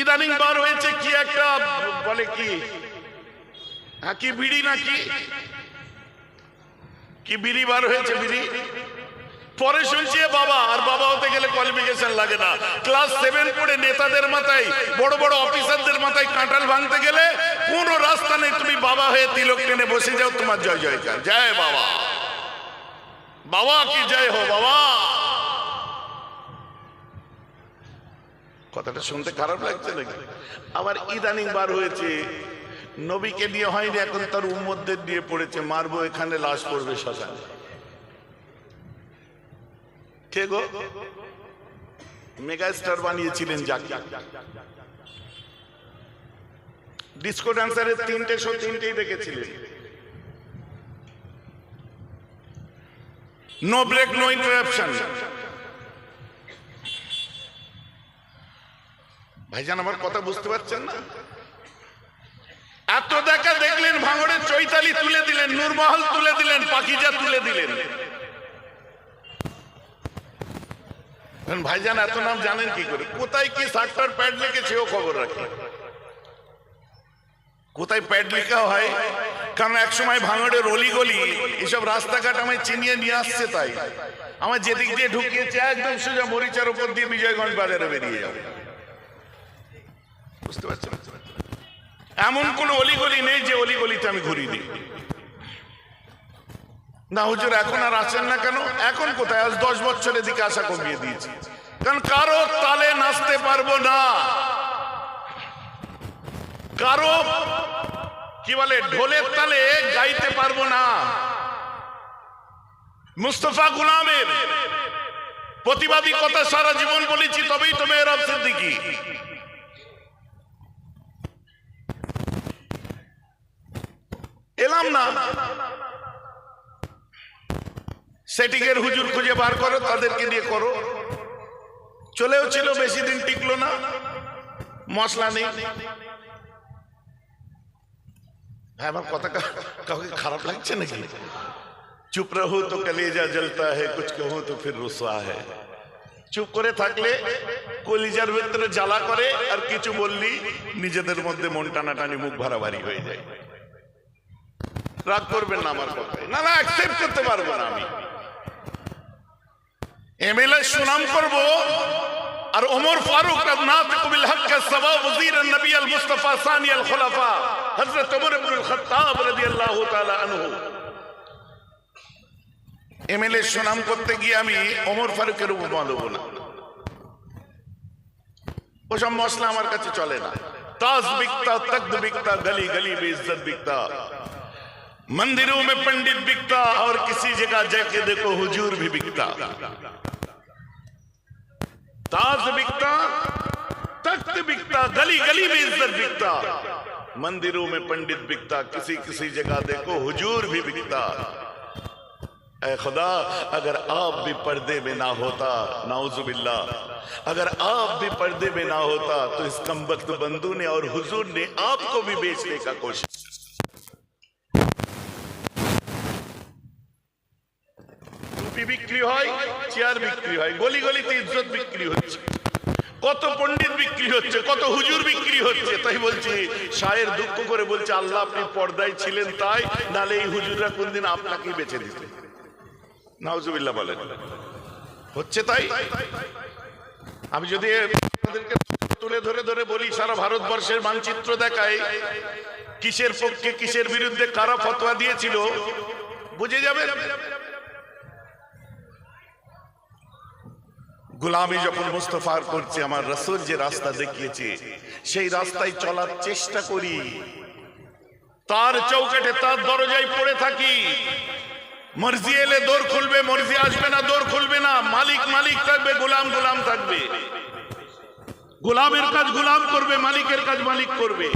ইদানিং বার হয়েছে কি একটা বলে কি? হ্যাঁ কি বিড়ি নাকি? কি বিড়ি বার হয়েছে বিড়ি? পরে শুনছি বাবা, আর বাবা হতে গেলে কোয়ালিফিকেশন লাগে না। ক্লাস সেভেন পড়ে নেতাদের মাথায়, বড় বড় অফিসারদের মাথায় কাঁঠাল ভাঙতে গেলে কোন রাস্তা নেই তুমি বাবা হয়ে তিলক টেনে বসে যাও, তোমার জয় জয়কার জয় বাবা। বাবা কি জয় হো, বাবা? কথাটা শুনতে খারাপ লাগছে নাকি? আবার ইদানিং বার হয়েছে। নবীকে নিয়ে হয়নি, এখন তার উম্মতদের দিয়ে পড়েছে। মারবো এখানে, লাশ পড়বে শ্মশানে। কে গো? মেগা স্টার বানিয়েছিলেন যাকে। ডিসকো ডান্সারের তিনটে শো তিনটেই দেখেছিলেন। No break, no interruption. ভাইজান, আমার কথা বুঝতে পারছেন না? এত দেখা দেখলেন, ভাঙড়ের চৈতালি তুলে দিলেন, নূরমহল তুলে দিলেন পাখিজা তুলে দিলেন। ভাইজান, এত নাম জানেন কি করে? কোথায় কি সাতটার প্যাড লিখেছে, ও খবর রাখে। কোথায় প্যাড লেখা হয়? কারণ এক সময় ভাঙড়ের অলি গলি এসব রাস্তাঘাট আমায় চিনিয়ে নিয়ে আসছে তাই। আমার যেদিক দিয়ে ঢুকিয়েছে, একদম সোজা মরিচার উপর দিয়ে বিজয়গঞ্জ বাজারে বেরিয়ে যাবে। বুঝতে পারছেন এমন কোন অলিগলি নেই যে অলিগলিতে আমি ঘুরিয়ে দিই। না, হুজুর, এখন আর আসেন না কেন? এখন কোথায়? আজ দশ বছরের দিকে আশা কমিয়ে দিয়েছি। কারণ কারও তালে নাচতে পারব না। কারও, কি বলে, ঢোলের তালে গাইতে পারব না। মুস্তফা গুলামের প্রতিবাদী কথা সারা জীবন বলেছি, তবেই তো মেয়ের সিদ্দিকি। এলাম না। সেটিকের হুজুর খুঁজে বার করো, তাদেরকে দিয়ে করো। চলেও ছিল, বেশি দিন টিকলো না। মশলা নেই। আমার কথা কাউকে খারাপ লাগছে নাকি? চুপ রহু তো কলেজা জ্বলতা হে কুচ কহো তো ফির রুসা হ্যাঁ চুপ করে থাকলে কলিজার ভিতরে জ্বালা করে, আর কিছু বললি, নিজেদের মধ্যে মন টানাটানি, মুখ ভারাভারি হয়ে যায়। রাগ করবেন না আমার কথায় না না অ্যাকসেপ্ট করতে পারব না আমি। এমএলএ সুনাম করব আর ওমর ফারুক নাতিক বিল হক সবা ওয়াজির নবী আল মুস্তাফা সানি আল খুলাফা হযরত ওমর ইবনে খাত্তাব রাদিয়াল্লাহু তাআলা আনহু। এমএলএ সুনাম করতে গিয়ে আমি ওমর ফারুকের উপমা দেবো না। ওসব মশলা আমার কাছে চলে না। তাজ বিকতা তকদ বিকতা গলি গলি বেইজ্জত বিকতা मंदिरों में पंडित बिकता और किसी जगह जाके देखो हुजूर भी बिकता। ताज बिकता, तख्त बिकता गली गली में इज़्ज़त बिकता। मंदिरों में पंडित बिकता, किसी किसी जगह देखो हुजूर भी बिकता। ऐ खुदा, अगर आप भी पर्दे में ना होता नाउजुबिल्ला अगर आप भी पर्दे में ना होता तो इस कमबख्त बंधु ने और हुजूर ने आपको भी बेचने का कोशिश। চেয়ার বিক্রি হয় গলি গলিতে ইজ্জত বিক্রি হচ্ছে। কত পণ্ডিত বিক্রি হচ্ছে, কত হুজুর বিক্রি হচ্ছে, তাই বলছি, শায়ের দুঃখ করে বলছে, আল্লাহ আপনি পর্দায় ছিলেন তাই নালে এই হুজুররা কোনদিন আপনাকেই বেছে দিত নাউজুবিল্লাহ বলেন। হচ্ছে তাই? আমি যদি আপনাদেরকে তুলে ধরে ধরে বলি, সারা ভারতবর্ষের মানচিত্র দেখায়, কিসের পক্ষে, কিসের বিরুদ্ধে কারা ফতোয়া দিয়েছিল, বুঝে যাবে গোলামি যখন মুস্তফার করছে, আমার রসুল যে রাস্তা দেখিয়েছে, সেই রাস্তায় চলার চেষ্টা করি। তার চৌকাঠে তার দরজায় পড়ে থাকি। মর্জি এলে দৌড় খুলবে, মর্জি আসবে না দৌড় খুলবে না। মালিক মালিক থাকবে, গোলাম গোলাম থাকবে। গোলামের কাজ গোলাম করবে, মালিকের কাজ মালিক করবে।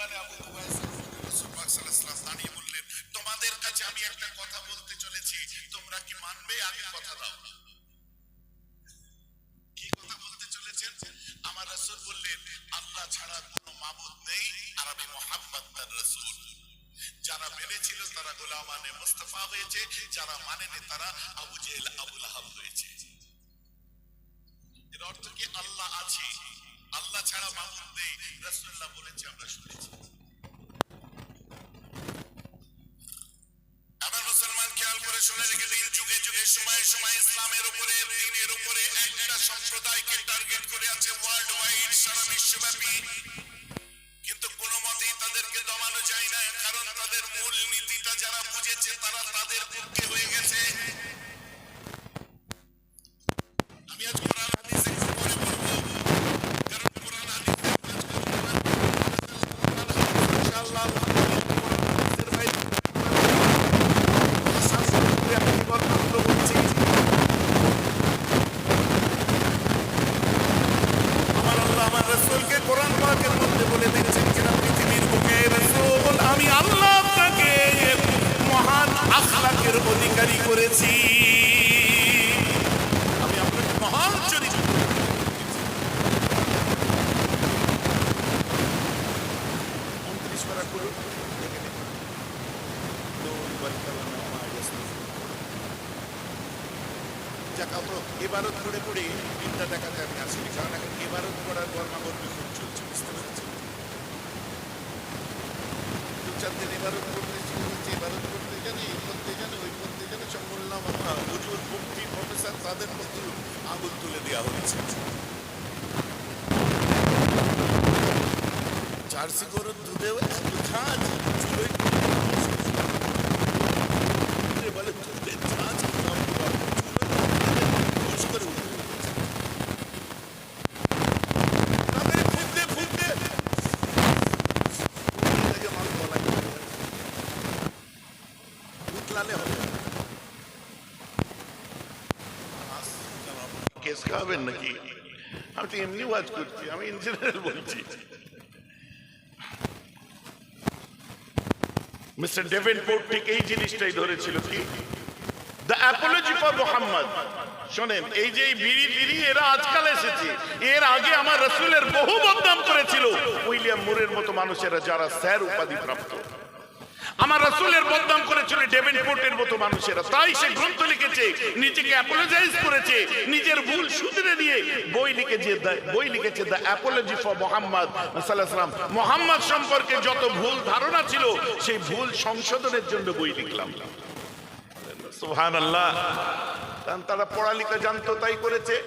এবারে আবু দাঁড়িয়ে বললেন, তোমাদের কাছে আমি একটা কথা বলতে চলেছি, তোমরা কি মানবে? আগে কথা দাও। কি কথা বলতে চলেছেন? আমার বললেন, আল্লাহ ছাড়া কোনো মাবুদ নেই, আর আমি তার যারা মেনেছিল তারা হয়েছে, যারা মানেনি তারা আবু হয়েছে। এর অর্থ কি? আল্লাহ আছে। আল্লাহ ছাড়া মাবুদ নেই। বলেছে, আমরা শুনেছি। সম্প্রদায়কে টার্গেট করে আছে ওয়ার্ল্ড ওয়াইড সারা বিশ্বব্যাপী। কিন্তু কোনো মতেই তাদেরকে দমানো যায় না, কারণ তাদের মূল নীতিটা যারা বুঝেছে, তারা তাদের পক্ষে হয়ে গেছে আমি আজ কোরআন হাদিস একটু পরে বলব কারণ কোরআন হাদিস ইনশাআল্লাহ কোরআন হাদিসের ভাই শাস্ত্রে আমি কথাগুলো বলছি আমার আল্লাহ আমার রাসূলকে কোরআন পাকের মধ্যে বলে দিচ্ছেন কিনা পৃথিবীর বুকে রাসূল আমি আল্লাহ আপনাকে মহান আখলাকের অধিকারী করেছি আমি আপনাকে মহান চরিত্র উনত্রিশ পারা করুন দেখে নিন। দৌড় বারকাল্লাহ নামা ইয়াসমিন। যাক অত এবারত পড়ে পড়ে তিনটা আমি আসিনি, কারণ এখন এবারত পড়ার কর্মাকর্মী খুব চলছে, বুঝতে পেরেছি দু চার দিন পড়তে শুরু হচ্ছে এবারত পড়তে জানে এই পড়তে জানে ওই পড়তে জানে সব আমরা হুজুর মুক্তি প্রফেসর তাদের মধ্যে আঙুল তুলে দেওয়া হচ্ছে জার্সি গরুর দুধেও এত ঝাঁজ চুলোই বলে দুধের ঝাঁজ খেলাম বাবা। হুশ করে উঠে পড়েছে। তাদের ফুটতে ফুটতে ফুটতে থেকে মাল গলায় চলে যাচ্ছে। উতলালে হবে না। আস, কেন আপনি খাবেন নাকি? আমি তো এমনি ওয়াজ করছি, আমি ইন জেনারেল বলছি। মিস্টার ডেভেনপোর্ট ঠিক এই জিনিসটাই ধরেছিল কি? দ্য অ্যাপোলজি ফর মোহাম্মদ শোনেন, এই যে বিড়ি বিড়ি, এরা আজকাল এসেছে। এর আগে আমার রসুলের বহু বদনাম করেছিল। উইলিয়াম মুরের মতো মানুষেরা যারা স্যার উপাধি প্রাপ্ত। আমার রসুলের বদনাম করেছিল ডেভেনপোর্টের মতো মানুষেরা। তাই সে গ্রন্থ লিখেছে, নিজেকে অ্যাপোলোজাইজ করেছে, নিজের ভুল শুধরে নিয়ে বই লিখেছে দ্য- বই লিখেছে দ্য অ্যাপোলজি ফর মোহাম্মদ সাল্লাম মোহাম্মদ সম্পর্কে যত ভুল ধারণা ছিল, সেই ভুল সংশোধনের জন্য বই লিখলাম। সুহান আল্লাহ কারণ তারা পড়ালেখা জানতো, তাই করেছে।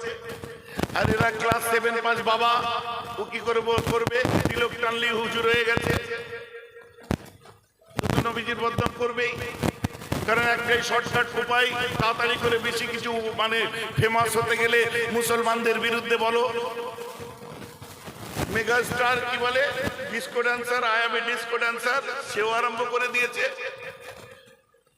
আর এরা ক্লাস সেভেন পাঁচ, বাবা, ও কি করে বল- করবে? তিলক টানলি হুজুর হয়ে গেছে। নবীজির বদনাম করবেই কারণ একটাই শর্টকাট উপায়, তাড়াতাড়ি করে বেশি কিছু মানে ফেমাস হতে গেলে মুসলমানদের বিরুদ্ধে বলো। মেগা স্টার কি বলে? Disco dancer I am a disco dancer সেও আরম্ভ করে দিয়েছে।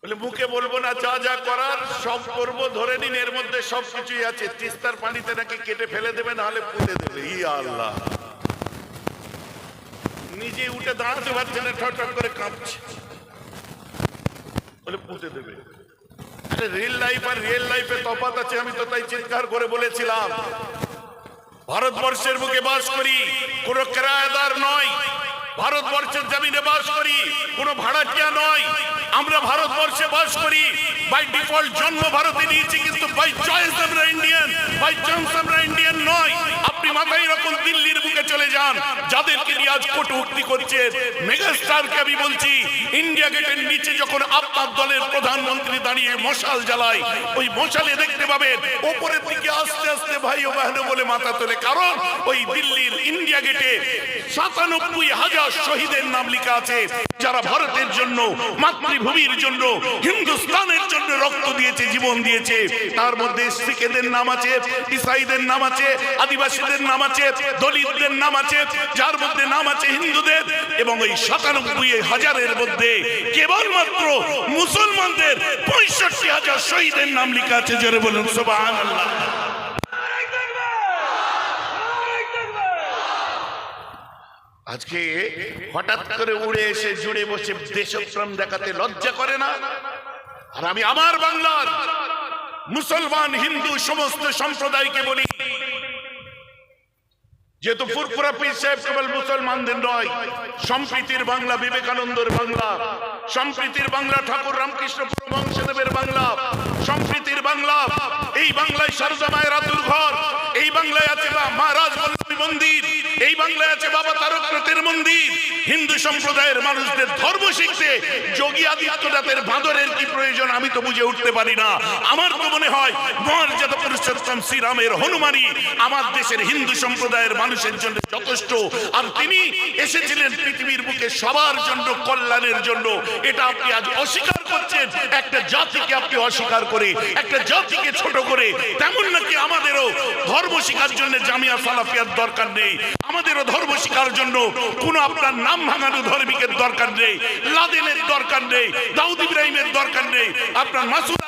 বলে, মুখে বলব না, যা যা করার, সব করব, ধরে নিন, এর মধ্যে সব কিছুই আছে। তিস্তার পানিতে নাকি কেটে ফেলে দেবে নাহলে পুঁতে দেবে। ই আল্লাহ। নিজে উঠে দাঁড়াতে পারছে না ঠট করে কাঁপছে। বলে পুঁতে দেবে। রিয়েল লাইফ আর রিয়েল লাইফে তফাৎ আছে, আমি তো তাই চিৎকার করে বলেছিলাম। ভারতবর্ষের বুকে বাস করি, কোন কেরায়দার নয়। ভারতবর্ষের জমিনে বাস করি, কোন ভাড়াটিয়া নয়। আমরা ভারতবর্ষে বাস করি বাই ডিফল্ট জন্ম ভারতে নিয়েছি, কিন্তু বাই চয়েস আমরা ইন্ডিয়ান বাই চান্স আমরা ইন্ডিয়ান নয়। আপনি মাথায় রকম দিল্লির বুকে চলে যান। যাদেরকে নিয়ে আজ কটুক্তি করছে মেগাস্টারকে আমি বলছি ইন্ডিয়া গেটের নিচে যখন আপনার দলের প্রধানমন্ত্রী দাঁড়িয়ে মশাল জ্বালায়, ওই মশালে দেখতে পাবেন ওপরের দিকে আস্তে আস্তে ভাই ও বাহন বলে মাথা তোলে। কারণ ওই দিল্লির ইন্ডিয়া গেটে সাতানব্বই হাজার শহীদের নাম লেখা আছে, যারা ভারতের জন্য, মাতৃভূমির জন্য, হিন্দুস্তানের জন্য রক্ত দিয়েছে, জীবন দিয়েছে। তার মধ্যে শিখেদের নাম আছে, ইসাইদের নাম আছে, আদিবাসীদের নাম আছে, দলিতদের নাম আছে, যার মধ্যে নাম আছে হিন্দুদের, এবং ওই সাতানব্বই হাজারের মধ্যে কেবলমাত্র মুসলমানদের পঁয়ষট্টি হাজার শহীদের নাম লেখা আছে, জোরে বলুন সোবাহ আল্লাহ আজকে হঠাৎ করে উড়ে এসে জুড়ে বসে দেশপ্রেম দেখাতে লজ্জা করে না? আর আমি আমার বাংলার মুসলমান, হিন্দু, সমস্ত সম্প্রদায়কে বলি যেহেতু ফুরফুরা পীর সাহেব কেবল মুসলমানদের নয়, সম্প্রীতির বাংলা, বিবেকানন্দের বাংলা, সম্প্রীতির বাংলা, ঠাকুর রামকৃষ্ণ পরমহংসদেবের বাংলা, সম্প্রীতির বাংলা, এই বাংলায় সারদা মায়ের ঘর, এই বাংলায় আছে মহারাজ মন্দির। এই বাংলায় আছে বাবা তারকনাথের মন্দির। হিন্দু সম্প্রদায়ের মানুষদের ধর্ম শিখতে যোগী আদিত্যনাথের ভাদরের কি প্রয়োজন আমি তো বুঝে উঠতে পারি না। আমার তো মনে হয় মর্যাদা পুরুষোত্তম শ্রীরামের হনুমানি আমার দেশের হিন্দু সম্প্রদায়ের মানুষের জন্য যথেষ্ট। আর তিনি এসেছিলেন পৃথিবীর বুকে সবার জন্য, কল্যাণের জন্য। এটা আপনি আজ অস্বীকার করছেন। একটা জাতিকে আপনি অস্বীকার করে, একটা জাতিকে ছোট করে, তেমন নাকি আমাদেরও ধর্ম শিখার জন্য জামিয়া সালাফিয়ার দরকার নেই। আমাদেরও ধর্ম শিখার জন্য কোনো আপনার নাম ভাঙানো ধর্মিকের দরকার নেই, লাদেনের দরকার নেই, দাউদ ইব্রাহিমের দরকার নেই। আপনার মাসুদ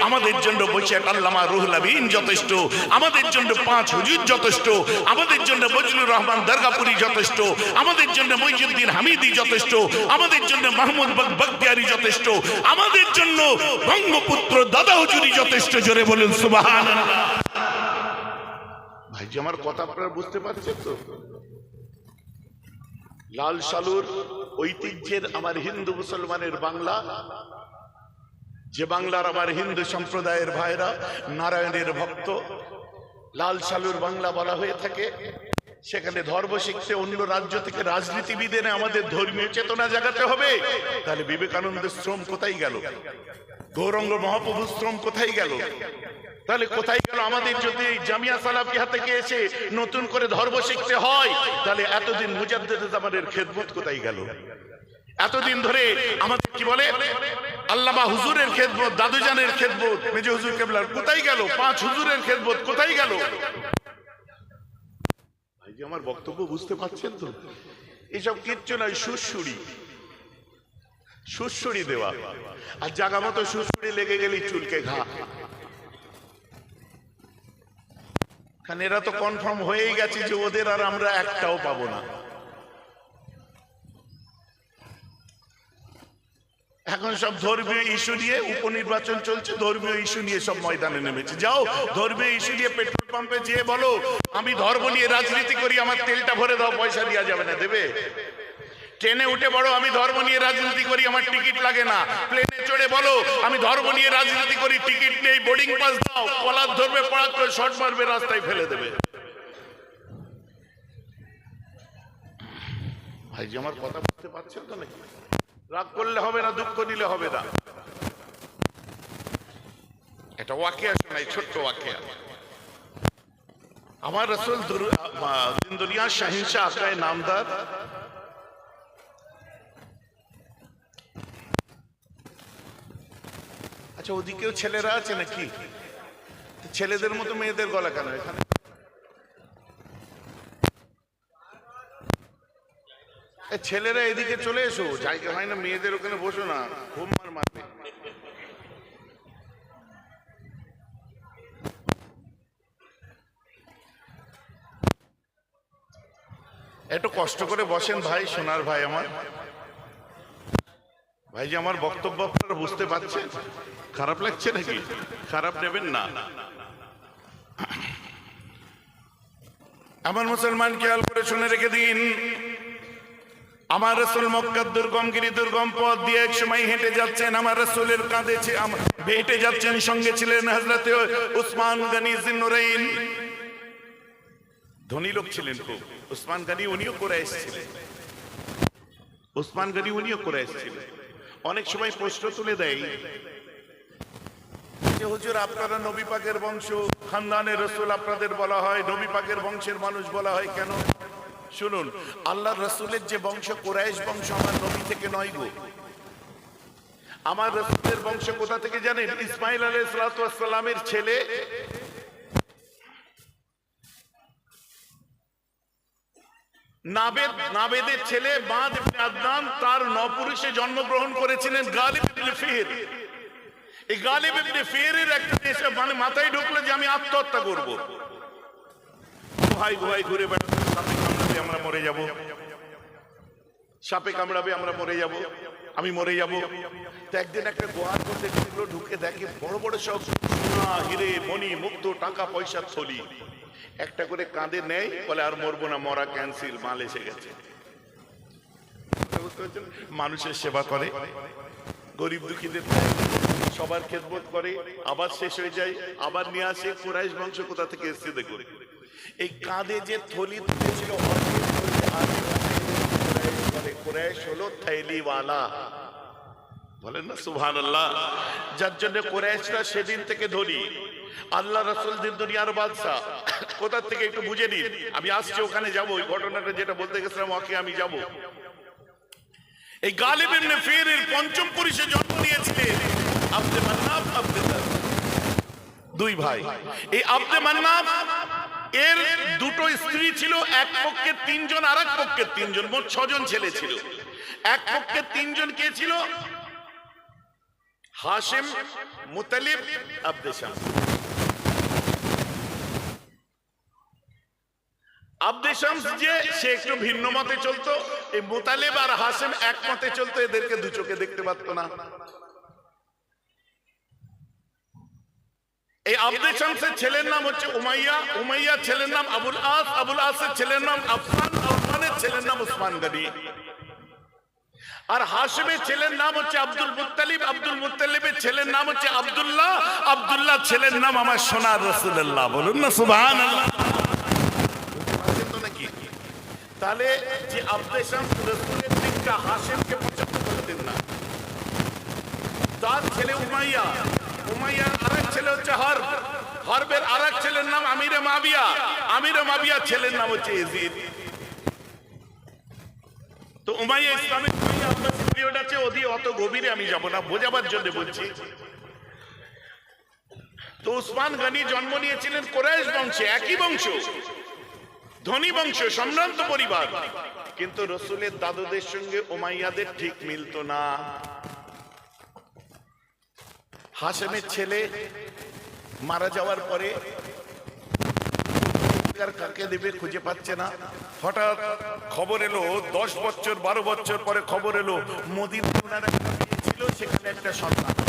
আমাদের জন্য বৈশাখ আল্লামা যথেষ্ট। আমাদের জন্য পাঁচ হুজুর যথেষ্ট। আমাদের জন্য বঙ্গপুত্র দাদা হুজুরি যথেষ্ট। জোরে বলুন ভাইজি, আমার কথা আপনারা বুঝতে পারছেন তো? লাল সালুর ঐতিহ্যের আমার হিন্দু মুসলমানের বাংলা। যে বাংলার আমার হিন্দু সম্প্রদায়ের ভাইরা নারায়ণের ভক্ত, লাল সালুর বাংলা বলা হয়ে থাকে। সেখানে ধর্ম শিখতে অন্য রাজ্য থেকে রাজনীতিবিদ এনে আমাদের ধর্মীয় চেতনা জাগাতে হবে। তাহলে বিবেকানন্দের শ্রম কোথায় গেল? গৌরঙ্গ মহাপ্রভুর শ্রম কোথায় গেল? তাহলে কোথায় গেল আমাদের যদি জামিয়া সালাফিয়া থেকে এসে নতুন করে ধর্ম শিখতে হয়? তাহলে এতদিন মুজাদ্দেদ জামানের খেদমত কোথায় গেল? এতদিন ধরে আমাদের কি বলে? আল্লামা হুজুরের খেদমত, দাদুজানের খেদমত, মেজে হুজুর কেবলার কোথায় গেল? পাঁচ হুজুরের খেদমত কোথায় গেল? ভাই আমার বক্তব্য বুঝতে পারছেন তো? এসব কিচ্ছু নয়, সুরসুরি। সুরসুরি দেওয়া। আর জাগা মতো সুরসুরি লেগে গেলেই চুলকে ঘা। কারণ এরা তো কনফার্ম হয়েই গেছে যে ওদের আর আমরা একটাও পাবো না। এখন সব ধর্মীয় ইস্যু নিয়ে উপনির্বাচন চলছে, ধর্মীয় ইস্যু নিয়ে সব ময়দানে নেমেছে। যাও, ধর্মীয় ইস্যু নিয়ে পেট্রোল পাম্পে যেয়ে বলো, আমি ধর্ম নিয়ে রাজনীতি করি, আমার তেলটা ভরে দাও, পয়সা দেওয়া যাবে না, দেবে? ট্রেনে উঠে বড়, আমি ধর্ম নিয়ে রাজনীতি করি, আমার টিকিট লাগে না। প্লেনে চড়ে বলো, আমি ধর্ম নিয়ে রাজনীতি করি, টিকিট নেই বোর্ডিং পাস দাও। কলার ধরবে পড়াত করে শর্ট মারবে, রাস্তায় ফেলে দেবে। ভাই যে আমার কথা পারছেন তো নাকি? রাগ করলে হবে না, দুঃখ নিলে হবে না। এটা ওয়াকিয়া শোনাই ছোট্ট ওয়াকিয়া। আমার রসুল দিন দুনিয়া শাহিনশাহ আকায় নামদার আচ্ছা ওদিকেও ছেলেরা আছে নাকি? ছেলেদের মতো মেয়েদের গলা কেন এখানে? ছেলেরা এদিকে চলে এসো। জায়গা হয় না, মেয়েদের ওখানে বসো না। ঘুম মার মারবে একটু কষ্ট করে বসেন ভাই, সোনার ভাই আমার। ভাই যে আমার বক্তব্য আপনারা বুঝতে পারছেন? খারাপ লাগছে নাকি? খারাপ নেবেন না। আমার মুসলমান খেয়াল করে শুনে রেখে দিন। আমার রসুল দুর্গম, গিরি দুর্গম পথ দিয়ে এক সময় হেঁটে যাচ্ছেন। আমার রসুলের কাঁধে হেঁটে যাচ্ছেন, সঙ্গে ছিলেন হজরতে উসমান গনি জিন্নুরাইন। ধনী লোক ছিলেন খুব। উসমান গনি উনিও করে এসেছিলেন উসমান গনি উনিও করে এসেছিলেন অনেক সময় প্রশ্ন তুলে দেয়। যে হুজুর আপনারা নবী পাকের বংশ খানদানের রসুল আপনাদের বলা হয় নবী পাকের বংশের মানুষ বলা হয় কেন? শুনুন আল্লাহ রসুলের যে বংশ কোরাইশ বংশ আমার নবী থেকে নয় গো। আমার রসুলের বংশ কোথা থেকে জানেন? ইসমাইল আলাইসালামের ছেলে নাবেদ, নাবেদের ছেলে ইবনে আদনান তার নপুরুষে জন্মগ্রহণ করেছিলেন গালিব ইবনে ফির। এই গালিব ইবনে ফিরের একটা দেশে মানে মাথায় ঢুকলো যে আমি আত্মহত্যা করব। গুহায় গুহায় ঘুরে বেড়াতে সাপে কামড়াবে, আমরা মরে যাব। সাপে কামড়াবে, আমরা মরে যাব। আমি মরে যাব। একদিন একটা গুহার মধ্যে ঢুকে দেখে বড় বড় সব হিরে, মণি, মুক্ত, টাকা, পয়সা, থলি। একটা করে কাঁধে নেয়, বলে আর মরবো না, মরা ক্যান্সেল মাল এসে গেছে? মানুষের সেবা করে, গরিব দুঃখীদের সবার খেদমত করে, আবার শেষ হয়ে যায়, আবার নিয়ে আসে, কুরাইশ বংশ কোথা থেকে এসছে দেখুন। এই কাঁধে যে থলি তুলেছিল বলেন না সুবহান আল্লাহ যার জন্য কোরআশরা সেদিন থেকে ধরি আল্লাহ রসুল দিন দুনিয়ার বাদশাহ। কোথা থেকে একটু বুঝে নিন। আমি আসছি, ওখানে যাব। ওই ঘটনাটা যেটা বলতে গেছিলাম, ওকে আমি যাব। এই গালিব ইবনে ফিরের পঞ্চম পুরুষে জন্ম নিয়েছিলেন আব্দে মান্নাফ আব্দে দুই ভাই। এই আব্দে মান্নাফ এর দুটো স্ত্রী ছিল, এক পক্ষে তিনজন আর এক পক্ষে তিনজন, মোট ছজন ছেলে ছিল। এক পক্ষে তিনজন কে ছিল? হাশিম, মুতালিব, আব্দে শামস। শামস যে, সে একটু ভিন্ন মতে চলতো। এই মুতালিব আর হাসিম এক মতে চলতো, এদেরকে দু চোখে দেখতে পারতো না। এই আব্দে শামসের ছেলের নাম হচ্ছে উমাইয়া। ছেলের নাম আবুল আস, আবুল আসের ছেলের নাম আফসান আফসানের ছেলের নাম উসমান গনি। আর হাসিমের ছেলের নাম হচ্ছে আব্দুল মুত্তালিব, আব্দুল মুত্তালিবের ছেলের নাম হচ্ছে আব্দুল্লাহ আব্দুল্লাহ ছেলের নাম আমার সোনার রসুল্লাহ বলুন না সুবহান নাকি তাহলে যে রসুলের দিকটা পছন্দ করতেন না। তার ছেলে উমাইয়া, উমাইয়ার ছেলে হচ্ছে হরব। হরবের ছেলের নাম আমিরে মাবিয়া। আমিরে মাবিয়া ছেলের নাম হচ্ছে তো উমাইয়া ইসলামিক ওদি অত গভীরে আমি যাব না, বোঝাবার জন্য বলছি। তো উসমান গনি জন্ম নিয়েছিলেন কোরাইশ বংশে, একই বংশ। ধনী বংশ, সম্ভ্রান্ত পরিবার। কিন্তু রসুলের দাদুদের সঙ্গে ওমাইয়াদের ঠিক মিলতো না। হাসেমের ছেলে মারা যাওয়ার পরে কাকে দেবে খুঁজে পাচ্ছে না। হঠাৎ খবর এলো, দশ বছর, বারো বছর পরে খবর এলো মোদির ছিল, সেখানে একটা সন্তান।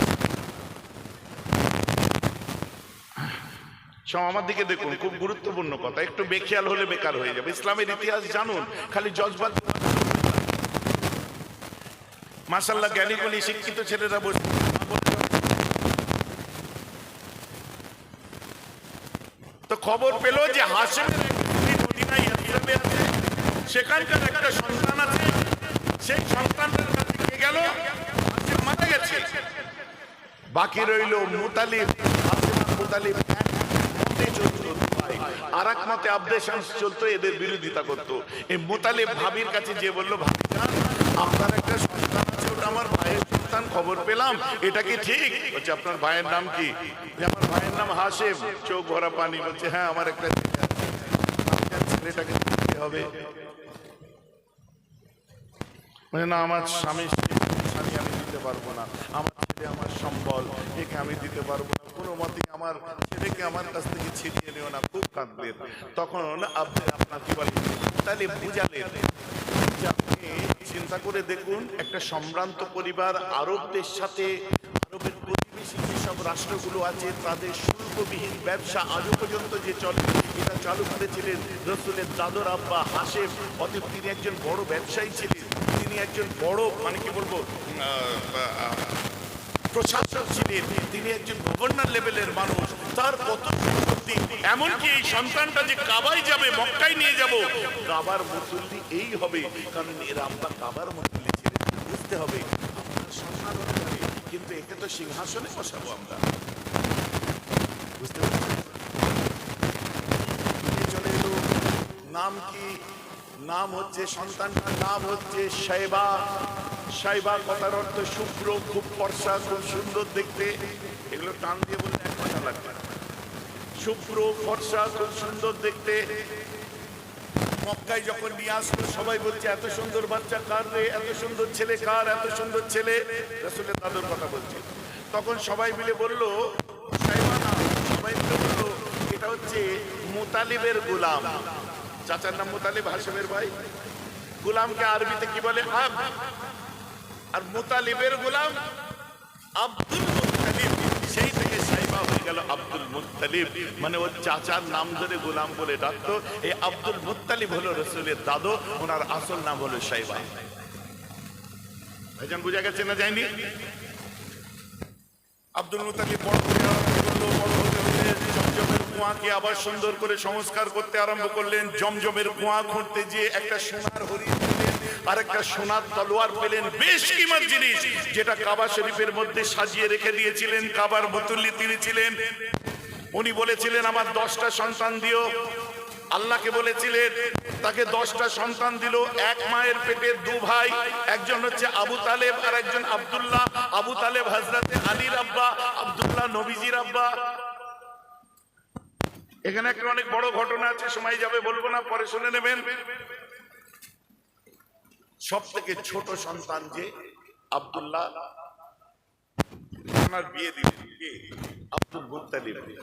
সব আমার দিকে দেখুন, খুব গুরুত্বপূর্ণ কথা। একটু বেখেয়াল হলে বেকার হয়ে যাবে। ইসলামের ইতিহাস জানুন, খালি গুলি শিক্ষিত ছেলেরা বসে তো খবর পেল যে হাসিমের। সেখানকার একটা সন্তান আছে। সেই কাছে গেল মারা গেছে। বাকি রইল মুতালিব হাসিম আমার খবর পেলাম, এটা কি ঠিক? বলছে, আপনার ভাইয়ের নাম কি? আমার ভাইয়ের নাম হাসেম চোখ ভরা পানি, বলছে হ্যাঁ আমার একটা। ছেলেটাকে হবে। না, আমার স্বামী আমি দিতে পারব না। আমার ছেলে আমার সম্বল, একে আমি দিতে পারব না। কোনো মতে আমার ছেলেকে আমার কাছ থেকে ছিনিয়ে নিও না, খুব কাঁদলেন তখন আপনি আপনার কি বলেন, তাহলে বুঝালেন। আপনি চিন্তা করে দেখুন, একটা সম্ভ্রান্ত পরিবার, আরবদের সাথে, আরবের প্রতিবেশী যেসব রাষ্ট্রগুলো আছে, তাদের শুল্কবিহীন ব্যবসা আজও পর্যন্ত যে চলে, এটা চালু করেছিলেন রসুলের দাদর আব্বা হাসেফ অতএব তিনি একজন বড় ব্যবসায়ী ছিলেন। তিনি একজন বড় মানে কি বলব প্রশাসক ছিলেন তিনি একজন গভর্নর লেভেলের মানুষ, তার কত এমনকি এই সন্তানটা যে কাবাই যাবে, মক্কায় নিয়ে যাব, কাবার মুসল্লি এই হবে, কারণ এর আব্বা কাবার মুসল্লি ছিলেন বুঝতে হবে কিন্তু একে তো সিংহাসনে বসাবো আমরা। বুঝতে পারছি নাম কি? নাম হচ্ছে, সন্তানটার নাম হচ্ছে সাইবা সাইবা কথার অর্থ শুভ্র, খুব ফর্সা, খুব সুন্দর দেখতে। এগুলো টান দিয়ে বলতে এক কথা লাগবে না। শুভ্র, ফর্সা, খুব সুন্দর দেখতে। মক্কায় যখন নিয়ে আসলো, সবাই বলছে, এত সুন্দর বাচ্চা কার রে? এত সুন্দর ছেলে কার? এত সুন্দর ছেলে? রসুলের দাদুর কথা বলছে। তখন সবাই মিলে বলল, সাইবা না। সবাই মিলে বলল, এটা হচ্ছে মোতালিবের গোলাম। চাচার নাম মোতালেব হাসেমের ভাই। গোলামকে আরবিতে কি বলে? আব আর মোতালিবের গোলাম আব্দুল মুত্তালিব। সেই থেকে সাইবা হয়ে গেল আব্দুল মুত্তালিব। মানে ওর চাচার নাম ধরে গোলাম বলে ডাকতো। এই আব্দুল মুত্তালিব হলো রসুলের দাদু, ওনার আসল নাম হলো সাইবা। ভাইজান, বুঝা গেছে না যায়নি? আব্দুল মুতালিব কুয়াকে আবার সুন্দর করে সংস্কার করতে আরম্ভ করলেন। জমজমের কুয়া খুঁড়তে যে একটা সোনার হরিণ আর একটা সোনার তলোয়ার পেলেন। বেশ কিমার জিনিস, যেটা কাবা শরীফের মধ্যে সাজিয়ে রেখে দিয়েছিলেন, কাবার বোতল্লি তিনি ছিলেন। উনি বলেছিলেন, আমার দশটা সন্তান দিও। আল্লাহকে বলেছিলেন, তাকে দশটা সন্তান দিল, এক মায়ের পেটে দু ভাই, একজন হচ্ছে আবু তালেব আর একজন আব্দুল্লাহ। আবু তালেব হাজরাতে আলীর আব্বা, আব্দুল্লাহ নবীজির আব্বা। এখানে একটা অনেক বড় ঘটনা আছে, সময় যাবে, বলব না, পরে শুনে নেবেন। সব থেকে ছোট সন্তান যে আব্দুল্লাহ বিয়ে আব্দুল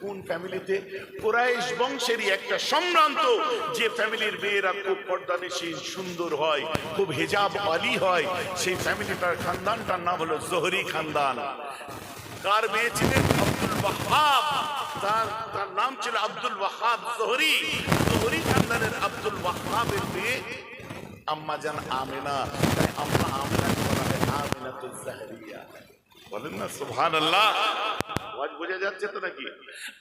কোন ফ্যামিলিতে? কুরাইশ বংশেরই একটা সম্ভ্রান্ত, যে ফ্যামিলির মেয়েরা খুব পর্দানিসীন সুন্দর হয়, খুব হেজাব আলী হয়, সেই ফ্যামিলিটার খানদানটার নাম হলো জোহরি খানদান। কার মেয়ে ছিলেন? আব্দুল ওয়াহাব। তার তার নাম ছিল আব্দুল ওয়াহাব জোহরি। জোহরি খানদানের আব্দুল ওয়াহাবের মেয়ে আম্মা জান আমেনা, আম্মা আমেনা বলা আমিনাতুল জাহরিয়া। বলেন না সুবহান আল্লাহ বোঝা যাচ্ছে তো নাকি?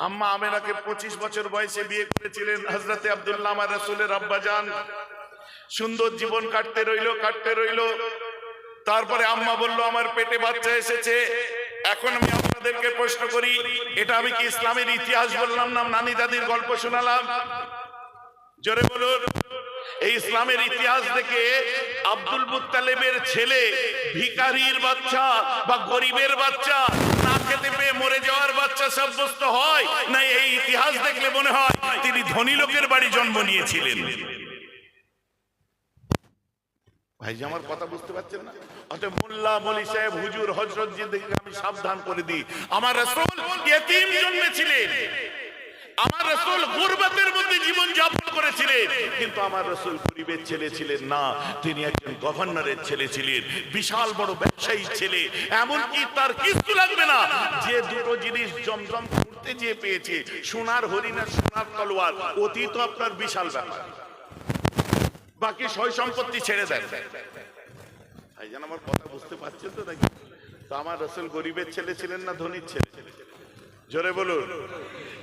আম্মা আমেনাকে পঁচিশ বছর বয়সে বিয়ে করেছিলেন হজরতে আব্দুল্লাহ, আমার রসুলের আব্বা যান সুন্দর জীবন কাটতে রইল কাটতে রইল। তারপরে আম্মা বলল, আমার পেটে বাচ্চা এসেছে। এখন আমি আপনাদেরকে প্রশ্ন করি, এটা আমি কি ইসলামের ইতিহাস বললাম না নানি দাদির গল্প শোনালাম? জোরে বলুন। এই ইসলামের ইতিহাস থেকে আব্দুল মুত্তালেবের ছেলে ভিকারির বাচ্চা বা গরিবের বাচ্চা, না খেতে পেয়ে মরে যাওয়ার বাচ্চা সাব্যস্ত হয়? না এই ইতিহাস দেখলে মনে হয় তিনি ধনী লোকের বাড়ি জন্ম নিয়েছিলেন? ভাই আমার কথা বুঝতে পারছেন না? অতএব মোল্লা মলি সাহেব, হুজুর হজরত আমি সাবধান করে দিই। আমার জন্মেছিলেন। আমার রসুল গুরবাতের মধ্যে জীবন যাপন করেছিলেন। কিন্তু আমার রসুল গরিবের ছেলে ছিলেন না, তিনি একজন গভর্নরের ছেলে ছিলেন, বিশাল বড় ব্যবসায়ী ছেলে, এমনকি তার কিছু লাগবে না। যে দুটো জিনিস জমজম করতে যে পেয়েছে, সোনার হরিণ সোনার তলোয়ার অতি তো আপনার বিশাল ব্যাপার। বাকি সয় সম্পত্তি ছেড়ে দেন। ভাইজান, আমার কথা বুঝতে পারছেন তো নাকি? তো আমার রসুল গরিবের ছেলে ছিলেন না ধনীর ছেলে জোরে বলুন।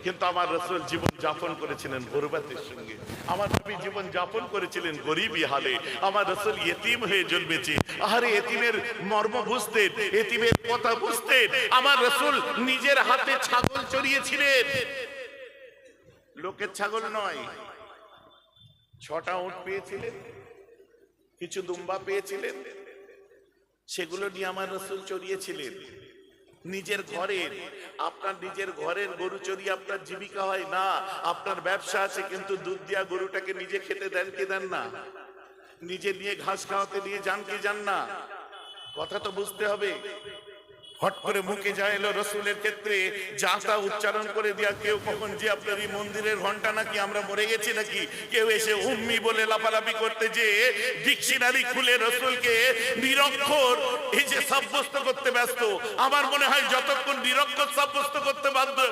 কিন্তু আমার রসুল জীবন যাপন করেছিলেন গরবাতের সঙ্গে। আমার নবী জীবন যাপন করেছিলেন গরিবী হালে। আমার রসুল এতিম হয়ে জন্মেছে। আহারে এতিমের মর্ম বুঝতেন এতিমের কথা বুঝতেন আমার রসুল নিজের হাতে ছাগল চড়িয়েছিলেন। লোকের ছাগল নয়, ছটা উট পেয়েছিলেন, কিছু দুম্বা পেয়েছিলেন, সেগুলো নিয়ে আমার রসুল চড়িয়েছিলেন। নিজের ঘরের, আপনার নিজের ঘরের গরু চরি আপনার জীবিকা হয় না, আপনার ব্যবসা আছে, কিন্তু দুধ দিয়া গরুটাকে নিজে খেতে দেন কে দেন না? নিজে নিয়ে ঘাস খাওয়াতে নিয়ে যান কে যান না? কথা তো বুঝতে হবে। হট করে মুখে যা এলো রসুলের ক্ষেত্রে, যা তা উচ্চারণ করে দিয়া, কেউ কখন যে আপনার এই মন্দিরের ঘণ্টা নাকি আমরা মরে গেছি নাকি? কেউ এসে উম্মি বলে লাফালাফি করতে যে ডিকশনারি খুলে রসুলকে নিরক্ষর, এই যে সাব্যস্ত করতে ব্যস্ত। আমার মনে হয় যতক্ষণ নিরক্ষর সাব্যস্ত করতে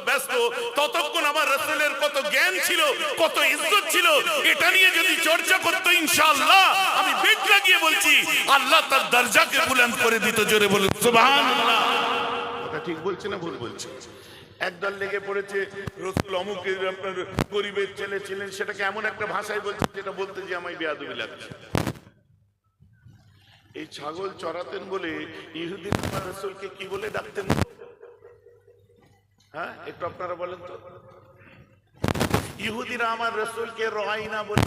ব্যস্ত, ততক্ষণ আমার রসুলের কত জ্ঞান ছিল, কত ইজ্জত ছিল, এটা নিয়ে যদি চর্চা করতো ইনশাআল্লাহ, আমি বেট লাগিয়ে বলছি, আল্লাহ তার দরজাকে বুলন্দ করে দিত জোরে বলুন, সুবহানাল্লাহ। কথা ঠিক বলছে না ভুল বলছে? একদল লেগে পড়েছে, রসুল অমুক আপনার গরিবের ছেলে ছিলেন, সেটাকে এমন একটা ভাষায় বলছে যেটা বলতে যে আমায় বেয়াদবি লাগছে। এই ছাগল চড়াতেন বলে ইহুদিন রসুলকে কি বলে ডাকতেন? হ্যাঁ একটু আপনারা বলেন তো। ইহুদিরা আমার রসুলকে রহাইনা বলে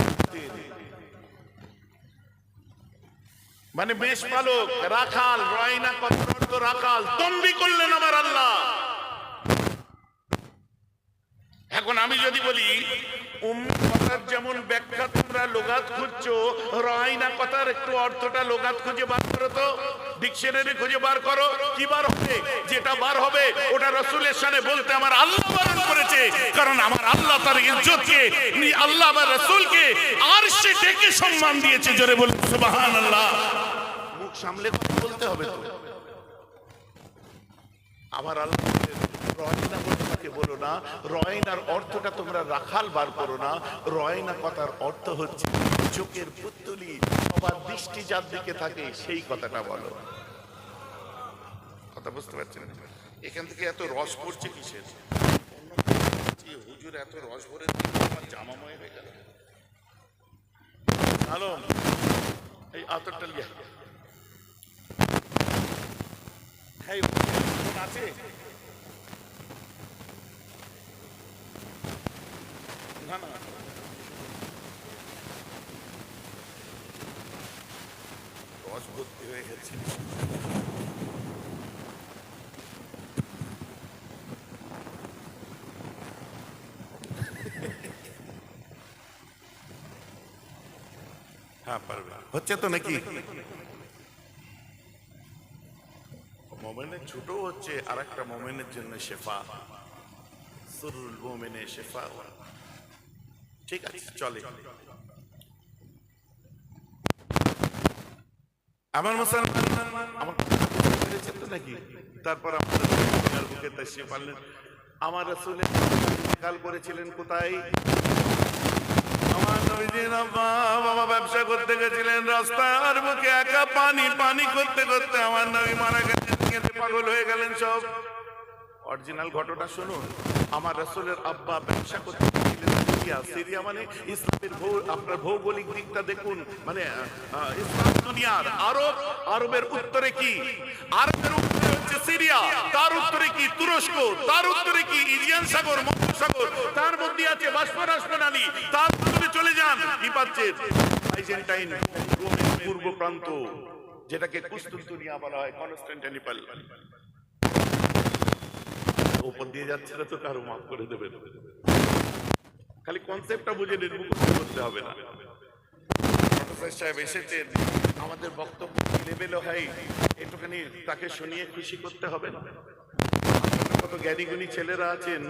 মানে বেশ পালক রাখাল, রয়না কত রাখাল। তম্বি করলেন আমার আল্লাহ। এখন আমি যদি বলি যেমন ব্যাখ্যা তোমরা লোগাত খুঁজছো, রয়না কথার একটু অর্থটা লোগাত খুঁজে বার করো তো। ডিকশনারি খুঁজে বার করো। কি বার হবে? যেটা বার হবে, ওটা রসুলের সামনে বলতে আমার আল্লাহ বারণ করেছে। কারণ আমার আল্লাহ তার ইজ্জতকে আল্লাহ বা রসুলকে আর সে ডেকে সম্মান দিয়েছে। জোরে সুবাহান আল্লাহ মুখ সামলে বলতে হবে তো। আমার আল্লাহ রয়না কথাকে বলো না, রয়নার অর্থটা তোমরা রাখাল বার করো না, রয়না কথার অর্থ হচ্ছে চোখের পুতুলি, সবার দৃষ্টি যার দিকে থাকে সেই কথাটা বলো। কথা বুঝতে পারছেন? এখান থেকে এত রস পড়ছে কিসের? হুজুর এত রস ভরে জামাময় হয়ে গেল। এই আতরটা লিয়া হ্যাঁ এই ফোন আছে না না রস ভর্তি হয়ে গেছে হ্যাঁ পারবে হচ্ছে তো নাকি মোমেনের ছোট হচ্ছে আর একটা মোমেনের জন্য শেফা। সুরুল মোমেনে শেফা ঠিক আছে, চলে। আমার মুসলমান নাকি? তারপর আমাদের বুকে আনলেন আমার রাসূলের কাল করেছিলেন কোথায়? আমার বাবা ব্যবসা করতে গেছিলেন, রাস্তার মুখে একা পানি পানি করতে করতে আমার নবী মারা গেলেন পাগল হয়ে গেলেন সব। অরিজিনাল ঘটনা শুনুন। আমার আব্বা ব্যবসা করতে সিরিয়া সিরিয়া মানে ইসলামের আপনার ভৌগোলিক দিকটা দেখুন। মানে ইসলাম দুনিয়ার আরব, আরবের উত্তরে কি? আরবের উত্তরে হচ্ছে সিরিয়া, তার উত্তরে কি তুরস্ক, তার উত্তরে কি ইজিয়ান সাগর মহাসাগর তার মধ্যে আছে বাষ্পরাসপ্রণালী তার উত্তরে চলে যান কি পাচ্ছেন বাইজেন্টাইন পূর্ব প্রান্ত। যেটাকে কুস্তুনতুনিয়া বলা হয় কনস্ট্যান্টিনোপল উপর দিয়ে যাচ্ছে না তো কারও মাফ করে দেবে খালি কনসেপ্টটা বুঝে নির্মুখ করতে হবে না। প্রফেসর সাহেব এসেছেন। আমাদের বক্তব্য লেভেলে হয় একটুখানি তাকে শুনিয়ে খুশি করতে হবে না। কত জ্ঞানী গুণী ছেলেরা আছেন।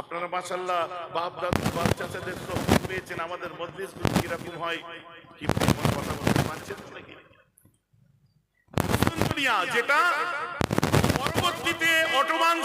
আপনারা মাসাল্লাহ বাপ দাদু বাপ চাচাদের পেয়েছেন। আমাদের মজলিস কীরকম হয় কি কথা বলতে পারছেন নাকি? দুনিয়া যেটা পরবর্তীতে অটোমান